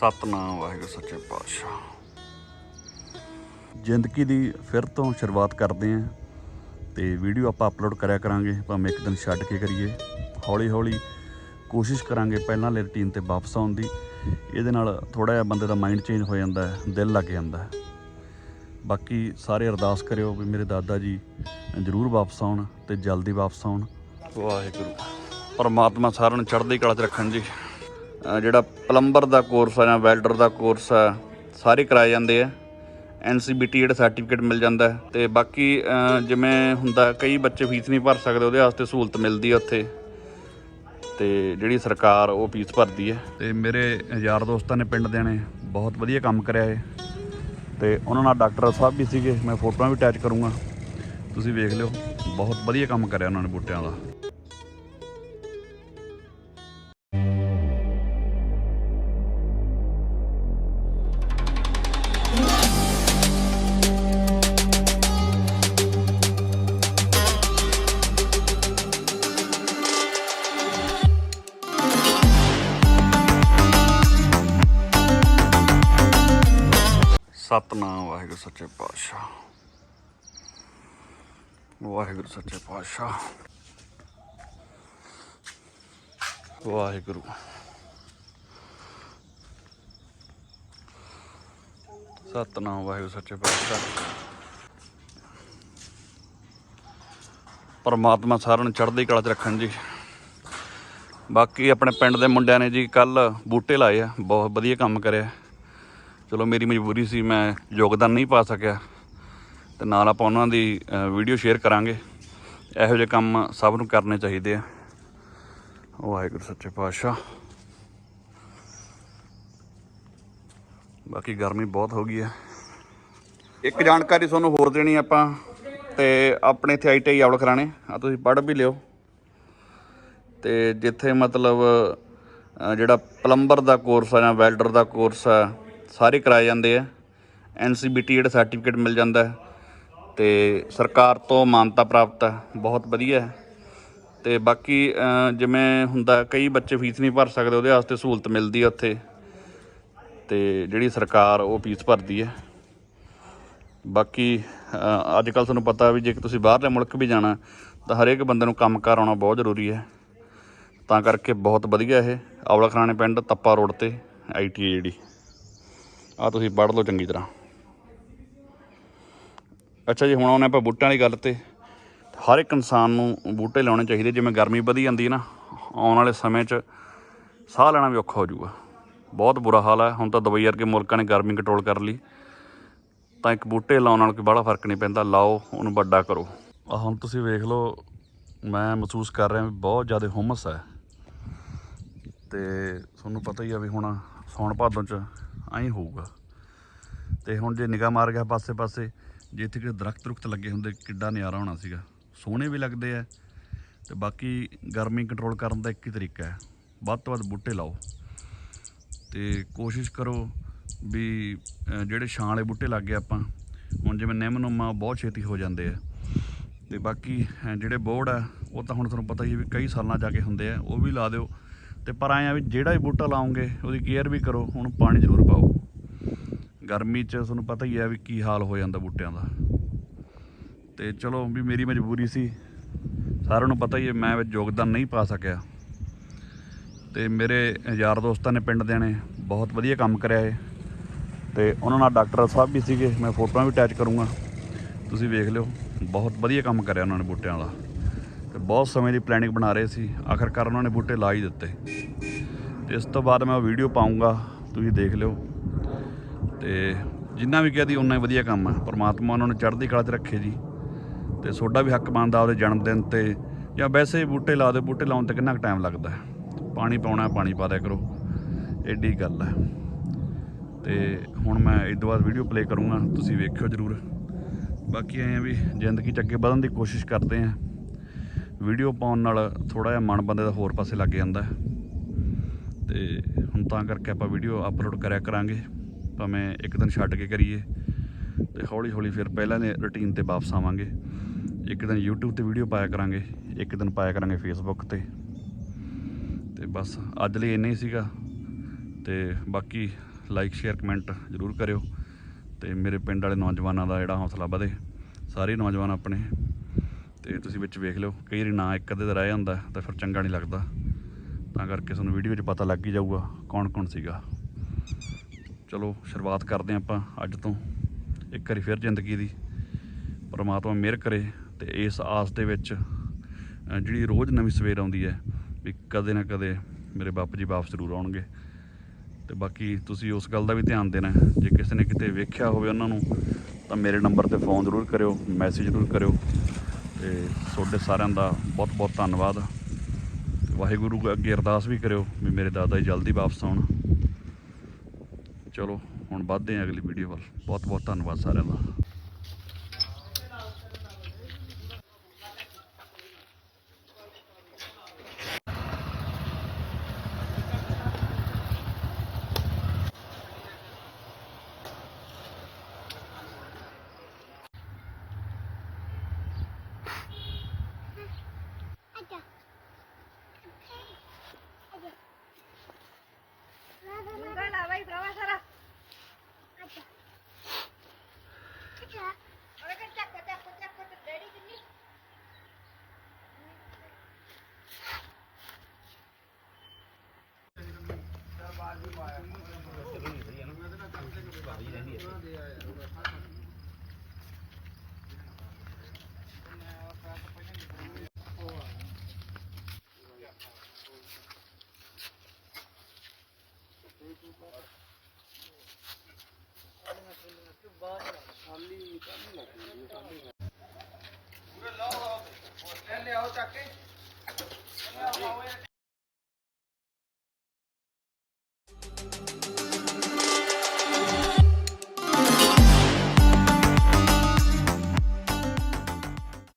ਸਤਨਾਮ ਵਾਹਿਗੁਰੂ ਸੱਚੇ ਪਾਤਸ਼ਾਹ। ਜ਼ਿੰਦਗੀ ਦੀ ਫਿਰ ਤੋਂ ਸ਼ੁਰੂਆਤ ਕਰਦੇ ਆਂ ਤੇ ਵੀਡੀਓ ਆਪਾਂ ਅਪਲੋਡ ਕਰਿਆ ਕਰਾਂਗੇ ਭਾਵੇਂ ਇੱਕ ਦਿਨ ਛੱਡ ਕੇ ਕਰੀਏ। ਹੌਲੀ ਹੌਲੀ ਕੋਸ਼ਿਸ਼ ਕਰਾਂਗੇ ਪਹਿਲਾਂ ਵਾਲੀ ਰੁਟੀਨ ਤੇ ਵਾਪਸ ਆਉਣ ਦੀ। ਇਹਦੇ ਨਾਲ ਥੋੜਾ ਜਿਹਾ ਬੰਦੇ ਦਾ ਮਾਈਂਡ ਚੇਂਜ ਹੋ ਜਾਂਦਾ ਹੈ ਦਿਲ ਲੱਗ ਜਾਂਦਾ ਹੈ। ਬਾਕੀ ਸਾਰੇ ਅਰਦਾਸ ਕਰਿਓ ਵੀ ਮੇਰੇ ਦਾਦਾ ਜੀ ਜ਼ਰੂਰ ਵਾਪਸ ਆਉਣ ਤੇ ਜਲਦੀ ਵਾਪਸ ਆਉਣ। ਵਾਹਿਗੁਰੂ। ਪਰਮਾਤਮਾ ਸਾਰਿਆਂ ਨੂੰ ਚੜ੍ਹਦੀ ਕਲਾ 'ਚ ਰੱਖਣ ਜੀ। ਜਿਹੜਾ ਪਲੰਬਰ ਦਾ ਕੋਰਸ ਆ ਜਾਂ ਵੈਲਡਰ ਦਾ ਕੋਰਸ ਆ, ਸਾਰੇ ਕਰਾਏ ਜਾਂਦੇ ਆ। ਐਨਸੀਬੀਟੀ ਜਿਹੜਾ ਸਰਟੀਫਿਕੇਟ ਮਿਲ ਜਾਂਦਾ ਹੈ ਤੇ ਬਾਕੀ ਜਿਵੇਂ ਹੁੰਦਾ, ਕਈ ਬੱਚੇ ਫੀਸ ਨਹੀਂ ਭਰ ਸਕਦੇ, ਉਹਦੇ ਵਾਸਤੇ ਸਹੂਲਤ ਮਿਲਦੀ ਹੈ ਉੱਥੇ। ਤੇ ਜਿਹੜੀ ਸਰਕਾਰ, ਉਹ ਫੀਸ ਭਰਦੀ ਹੈ। ਤੇ ਮੇਰੇ ਯਾਰ ਦੋਸਤਾਂ ਨੇ ਪਿੰਡ ਦੇ ਨੇ ਬਹੁਤ ਵਧੀਆ ਕੰਮ ਕਰਿਆ ਹੈ ਤੇ ਉਹਨਾਂ ਨਾਲ ਡਾਕਟਰ ਸਾਹਿਬ ਵੀ ਸੀਗੇ, ਮੈਂ ਫੋਟੋਆਂ ਵੀ ਅਟੈਚ ਕਰੂੰਗਾ। ਤੁਸੀਂ ਵੇਖ ਲਿਓ, ਬਹੁਤ ਵਧੀਆ ਕੰਮ ਕਰਿਆ ਉਹਨਾਂ ਨੇ ਬੂਟਿਆਂ ਦਾ। ਸੱਚੇ ਪਾਤਸ਼ਾਹ। ਵਾਹਿਗੁਰੂ ਸੱਚੇ ਪਾਤਸ਼ਾਹ। ਵਾਹਿਗੁਰੂ। ਸਤਨਾਮ, ਵਾਹਿਗੁਰੂ ਸੱਚੇ ਪਾਤਸ਼ਾਹ। ਪਰਮਾਤਮਾ ਸਾਰਿਆਂ ਨੂੰ ਚੜ੍ਹਦੀ ਕਲਾ 'ਚ ਰੱਖਣ ਜੀ। ਬਾਕੀ ਆਪਣੇ ਪਿੰਡ ਦੇ ਮੁੰਡਿਆਂ ਨੇ ਜੀ ਕੱਲ ਬੂਟੇ ਲਾਏ ਆ, ਬਹੁਤ ਵਧੀਆ ਕੰਮ ਕਰਿਆ। ਚਲੋ ਮੇਰੀ ਮਜਬੂਰੀ ਸੀ, ਮੈਂ ਯੋਗਦਾਨ ਨਹੀਂ ਪਾ ਸਕਿਆ। ਤੇ ਨਾਲ ਆਪਾਂ ਉਹਨਾਂ ਦੀ ਵੀਡੀਓ ਸ਼ੇਅਰ ਕਰਾਂਗੇ। ਇਹੋ ਜਿਹੇ ਕੰਮ ਸਭ ਨੂੰ ਕਰਨੇ ਚਾਹੀਦੇ ਆ। ਵਾਹਿਗੁਰੂ ਸੱਚੇ ਪਾਤਸ਼ਾਹ। ਬਾਕੀ ਗਰਮੀ ਬਹੁਤ ਹੋ ਗਈ ਹੈ ਇੱਕ ਜਾਣਕਾਰੀ ਤੁਹਾਨੂੰ ਹੋਰ ਦੇਣੀ ਆਪਾਂ, ਤੇ ਆਪਣੇ ਇੱਥੇ ਆਈਟੀਆਈ ਆਵਲ ਕਰਾਣੇ ਆ ਤੁਸੀਂ ਪੜ੍ਹ ਵੀ ਲਿਓ। ਤੇ ਜਿੱਥੇ ਮਤਲਬ ਜਿਹੜਾ ਪਲੰਬਰ ਦਾ ਕੋਰਸ ਆ ਜਾਂ ਵੈਲਡਰ ਦਾ ਕੋਰਸ ਆ ਸਾਰੇ ਕਰਾਏ ਜਾਂਦੇ ਆ। ਐਨਸੀਬੀਟੀ ਜਿਹੜਾ ਸਰਟੀਫਿਕੇਟ ਮਿਲ ਜਾਂਦਾ ਹੈ ਤੇ ਸਰਕਾਰ ਤੋਂ ਮਾਨਤਾ ਪ੍ਰਾਪਤ ਹੈ, ਬਹੁਤ ਵਧੀਆ ਹੈ। ਤੇ ਬਾਕੀ ਜਿਵੇਂ ਹੁੰਦਾ ਕਈ ਬੱਚੇ ਫੀਸ ਨਹੀਂ ਭਰ ਸਕਦੇ, ਉਹਦੇ ਵਾਸਤੇ ਸਹੂਲਤ ਮਿਲਦੀ ਹੈ ਉੱਥੇ। ਤੇ ਜਿਹੜੀ ਸਰਕਾਰ ਉਹ ਫੀਸ ਭਰਦੀ ਹੈ। ਬਾਕੀ ਅੱਜ ਕੱਲ ਤੁਹਾਨੂੰ ਪਤਾ ਵੀ ਜੇ ਤੁਸੀਂ ਬਾਹਰਲੇ ਮੁਲਕ ਵੀ ਜਾਣਾ, ਤਾਂ ਹਰੇਕ ਬੰਦੇ ਨੂੰ ਕੰਮ ਕਾਰ ਆਉਣਾ ਬਹੁਤ ਜ਼ਰੂਰੀ ਹੈ। ਤਾਂ ਕਰਕੇ ਬਹੁਤ ਵਧੀਆ ਇਹ ਆਵਲਾ ਖਰਾਣੇ ਪਿੰਡ, ਤੱਪਾ ਰੋਡ ਤੇ ਆਈਟੀ ਜਿਹੜੀ। ਆ ਤੁਸੀਂ ਪੜ੍ਹ ਲਓ ਚੰਗੀ ਤਰ੍ਹਾਂ। ਅੱਛਾ ਜੀ, ਹੁਣ ਆਉਂਦੇ ਆਪਾਂ ਬੂਟਿਆਂ ਵਾਲੀ ਗੱਲ ਤੇ ਹਰ ਇੱਕ ਇਨਸਾਨ ਨੂੰ ਬੂਟੇ ਲਾਉਣੇ ਚਾਹੀਦੇ, ਜਿਵੇਂ ਗਰਮੀ ਵਧੀ ਜਾਂਦੀ ਹੈ ਨਾ, ਆਉਣ ਵਾਲੇ ਸਮੇਂ 'ਚ ਸਾਹ ਲੈਣਾ ਵੀ ਔਖਾ ਹੋ ਜਾਊਗਾ। ਬਹੁਤ ਬੁਰਾ ਹਾਲ ਹੈ, ਹੁਣ ਤਾਂ ਦੁਬਈ ਵਰਗੇ ਮੁਲਕਾਂ ਨੇ ਗਰਮੀ ਕੰਟਰੋਲ ਕਰ ਲਈ। ਤਾਂ ਇੱਕ ਬੂਟੇ ਲਾਉਣ ਨਾਲ ਕੋਈ ਬੜਾ ਫ਼ਰਕ ਨਹੀਂ ਪੈਂਦਾ, ਲਾਓ, ਉਹਨੂੰ ਵੱਡਾ ਕਰੋ। ਆ ਹੁਣ ਤੁਸੀਂ ਵੇਖ ਲਓ, ਮੈਂ ਮਹਿਸੂਸ ਕਰ ਰਿਹਾ ਵੀ ਬਹੁਤ ਜ਼ਿਆਦਾ ਹੁਮਸ ਹੈ। ਤੇ ਤੁਹਾਨੂੰ ਪਤਾ ਹੀ ਆ ਵੀ ਹੁਣ ਸੌਣ ਭਾਦੋਂ ਚ ਐਂ ਹੋਊਗਾ। ਤੇ ਹੁਣ ਜੇ ਨਿਗਾਹ ਮਾਰ ਗਿਆ ਪਾਸੇ ਪਾਸੇ, ਜੇ ਇੱਥੇ ਕਿ ਦਰਖਤ ਰੁਖਤ ਲੱਗੇ ਹੁੰਦੇ, ਕਿੱਡਾ ਨਜ਼ਾਰਾ ਹੋਣਾ ਸੀਗਾ। ਸੋਹਣੇ ਵੀ ਲੱਗਦੇ ਆ। ਤੇ ਬਾਕੀ ਗਰਮੀ ਕੰਟਰੋਲ ਕਰਨ ਦਾ ਇੱਕ ਹੀ ਤਰੀਕਾ ਹੈ। ਵੱਧ ਤੋਂ ਵੱਧ ਬੂਟੇ ਲਾਓ। ਤੇ ਕੋਸ਼ਿਸ਼ ਕਰੋ ਵੀ ਜਿਹੜੇ ਛਾਂ ਵਾਲੇ ਬੂਟੇ ਲੱਗੇ ਆਪਾਂ, ਹੁਣ ਜਿਵੇਂ ਨਿੰਮ ਨੁਮਾ ਬਹੁਤ ਛੇਤੀ ਹੋ ਜਾਂਦੇ ਆ। ਤੇ ਬਾਕੀ ਜਿਹੜੇ ਬੋਰਡ ਆ, ਉਹ ਤਾਂ ਹੁਣ ਤੁਹਾਨੂੰ ਪਤਾ ਹੀ ਹੈ ਵੀ ਕਈ ਸਾਲਾਂ ਜਾ ਕੇ ਹੁੰਦੇ ਆ, ਉਹ ਵੀ ਲਾ ਦਿਓ। ਤੇ ਪਰ ਆਏ ਆ ਵੀ ਜਿਹੜਾ ਵੀ ਬੂਟਾ ਲਾਉਂਗੇ ਉਹਦੀ ਕੇਅਰ ਵੀ ਕਰੋ, ਹੁਣ ਪਾਣੀ ਜ਼ਰੂਰ ਪਾਓ। ਗਰਮੀ 'ਚ ਤੁਹਾਨੂੰ ਪਤਾ ਹੀ ਹੈ ਵੀ ਕੀ ਹਾਲ ਹੋ ਜਾਂਦਾ ਬੂਟਿਆਂ ਦਾ। ਤੇ ਚਲੋ ਵੀ ਮੇਰੀ ਮਜਬੂਰੀ ਸੀ। ਸਾਰਿਆਂ ਨੂੰ ਪਤਾ ਹੀ ਹੈ, ਮੈਂ ਵਿੱਚ ਯੋਗਦਾਨ ਨਹੀਂ ਪਾ ਸਕਿਆ। ਤੇ ਮੇਰੇ ਯਾਰ ਦੋਸਤਾਂ ਨੇ ਪਿੰਡ ਦੇ ਨੇ ਬਹੁਤ ਵਧੀਆ ਕੰਮ ਕਰਿਆ ਹੈ ਤੇ ਉਹਨਾਂ ਨਾਲ ਡਾਕਟਰ ਸਾਹਿਬ ਵੀ ਸੀਗੇ, ਮੈਂ ਫੋਟੋਆਂ ਵੀ ਅਟੈਚ ਕਰੂੰਗਾ। ਤੁਸੀਂ ਵੇਖ ਲਿਓ, ਬਹੁਤ ਵਧੀਆ ਕੰਮ ਕਰਿਆ ਉਹਨਾਂ ਨੇ ਬੂਟਿਆਂ ਦਾ। ਤੇ ਬਹੁਤ ਸਮੇਂ ਦੀ ਪਲੈਨਿੰਗ ਬਣਾ ਰਹੇ ਸੀ। ਆਖਰਕਾਰ ਉਹਨਾਂ ਨੇ ਬੂਟੇ ਲਾ ਹੀ ਦਿੱਤੇ। ਤੇ ਇਸ ਤੋਂ ਬਾਅਦ ਮੈਂ ਉਹ ਵੀਡੀਓ ਪਾਉਂਗਾ ਤੁਸੀਂ ਦੇਖ ਲਿਓ। ਤੇ ਜਿੰਨਾ ਵੀ ਕਹਦੀ ਉਨਾ ਹੀ ਵਧੀਆ ਕੰਮ ਹੈ ਪਰਮਾਤਮਾ ਉਹਨਾਂ ਨੂੰ ਚੜ੍ਹਦੀ ਕਲਾ 'ਚ ਰੱਖੇ ਜੀ। ਤੇ ਤੁਹਾਡਾ ਵੀ ਹੱਕ ਬਣਦਾ ਉਹਦੇ ਜਨਮ ਦਿਨ ਤੇ। ਜਾਂ ਵੈਸੇ ਬੂਟੇ ਲਾ ਦਿਓ, ਬੂਟੇ ਲਾਉਣ ਤੇ ਕਿੰਨਾ ਕੁ ਟਾਈਮ ਲੱਗਦਾ। ਪਾਣੀ ਪਾਉਣਾ, ਪਾਣੀ ਪਾ ਦਿਆ ਕਰੋ। ਐਡੀ ਗੱਲ ਹੈ ਤੇ ਹੁਣ ਮੈਂ ਇਸ ਤੋਂ ਬਾਅਦ ਵੀਡੀਓ ਪਲੇ ਕਰੂੰਗਾ। ਤੁਸੀਂ ਵੇਖਿਓ ਜਰੂਰ। ਬਾਕੀ ਐਂ ਵੀ ਜ਼ਿੰਦਗੀ 'ਚ ਅੱਗੇ ਵਧਣ ਦੀ ਕੋਸ਼ਿਸ਼ ਕਰਦੇ ਆਂ। ਵੀਡੀਓ ਪਾਉਣ ਨਾਲ ਥੋੜਾ ਜਿਹਾ ਮਨ ਬੰਦੇ ਦਾ ਹੋਰ ਪਾਸੇ ਲੱਗ ਜਾਂਦਾ ਹੈ। ਤੇ ਹੁਣ ਤਾਂ ਕਰਕੇ ਆਪਾਂ ਵੀਡੀਓ ਅਪਲੋਡ ਕਰਿਆ ਕਰਾਂਗੇ। ਭਾਵੇਂ ਇੱਕ ਦਿਨ ਛੱਡ ਕੇ ਕਰੀਏ। ਤੇ ਹੌਲੀ ਹੌਲੀ ਫਿਰ ਪਹਿਲਾਂ ਦੇ ਰੁਟੀਨ ਤੇ ਵਾਪਸ ਆਵਾਂਗੇ। ਇੱਕ ਦਿਨ YouTube ਤੇ ਵੀਡੀਓ ਪਾਇਆ ਕਰਾਂਗੇ। ਇੱਕ ਦਿਨ ਪਾਇਆ ਕਰਾਂਗੇ Facebook ਤੇ। ਤੇ ਬਸ ਅੱਜ ਲਈ ਇੰਨਾ ਹੀ ਸੀਗਾ। ਤੇ ਬਾਕੀ ਲਾਈਕ ਸ਼ੇਅਰ ਕਮੈਂਟ ਜ਼ਰੂਰ ਕਰਿਓ। ਤੇ ਮੇਰੇ ਪਿੰਡ ਵਾਲੇ ਨੌਜਵਾਨਾਂ ਦਾ ਜਿਹੜਾ ਹੌਸਲਾ ਵਧੇ। ਸਾਰੇ ਨੌਜਵਾਨ ਆਪਣੇ। ਤੇ ਤੁਸੀਂ ਵਿੱਚ ਵੇਖ ਲਿਓ, ਕਈ ਵਾਰੀ ਨਾ ਇੱਕ ਅੱਧੇ ਦਾ ਰਹਿ ਜਾਂਦਾ, ਤਾਂ ਫਿਰ ਚੰਗਾ ਨਹੀਂ ਲੱਗਦਾ। ਤਾਂ ਕਰਕੇ ਤੁਹਾਨੂੰ ਵੀਡੀਓ 'ਚ ਪਤਾ ਲੱਗ ਹੀ ਜਾਊਗਾ ਕੌਣ ਕੌਣ ਸੀਗਾ। ਚਲੋ, ਸ਼ੁਰੂਆਤ ਕਰਦੇ ਹਾਂ ਆਪਾਂ ਅੱਜ ਤੋਂ। ਇੱਕ ਵਾਰੀ ਫਿਰ ਜ਼ਿੰਦਗੀ ਦੀ। ਪਰਮਾਤਮਾ ਮਿਹਰ ਕਰੇ ਤੇ ਇਸ ਆਸ ਦੇ ਵਿੱਚ ਜਿਹੜੀ ਰੋਜ਼ ਨਵੀਂ ਸਵੇਰ ਆਉਂਦੀ ਹੈ, ਵੀ ਕਦੇ ਨਾ ਕਦੇ ਮੇਰੇ ਬਾਪੂ ਜੀ ਵਾਪਸ ਜ਼ਰੂਰ ਆਉਣਗੇ। ਤੇ ਬਾਕੀ ਤੁਸੀਂ ਉਸ ਗੱਲ ਦਾ ਵੀ ਧਿਆਨ ਦੇਣਾ ਜੇ ਕਿਸੇ ਨੇ ਕਿਤੇ ਵੇਖਿਆ ਹੋਵੇ ਉਹਨਾਂ ਨੂੰ, ਤਾਂ ਮੇਰੇ ਨੰਬਰ ਤੇ ਫੋਨ ਜ਼ਰੂਰ ਕਰਿਓ, ਮੈਸੇਜ ਜ਼ਰੂਰ ਕਰਿਓ। ਤੇ ਤੁਹਾਡੇ ਸਾਰਿਆਂ ਦਾ ਬਹੁਤ ਬਹੁਤ ਧੰਨਵਾਦ। ਤੇ ਵਾਹਿਗੁਰੂ ਅੱਗੇ ਅਰਦਾਸ ਵੀ ਕਰਿਓ ਵੀ ਮੇਰੇ ਦਾਦਾ ਜੀ ਜਲਦੀ ਵਾਪਸ ਆਉਣ। ਚਲੋ, ਹੁਣ ਵੱਧਦੇ ਹਾਂ ਅਗਲੀ ਵੀਡੀਓ ਵੱਲ। ਬਹੁਤ ਬਹੁਤ ਧੰਨਵਾਦ ਸਾਰਿਆਂ ਦਾ। मुंगाला बाई प्रवासाला बाजू बाया ਪੂਰੇ ਲਾਓ ਆਓ ਚੱਕ ਕੇ।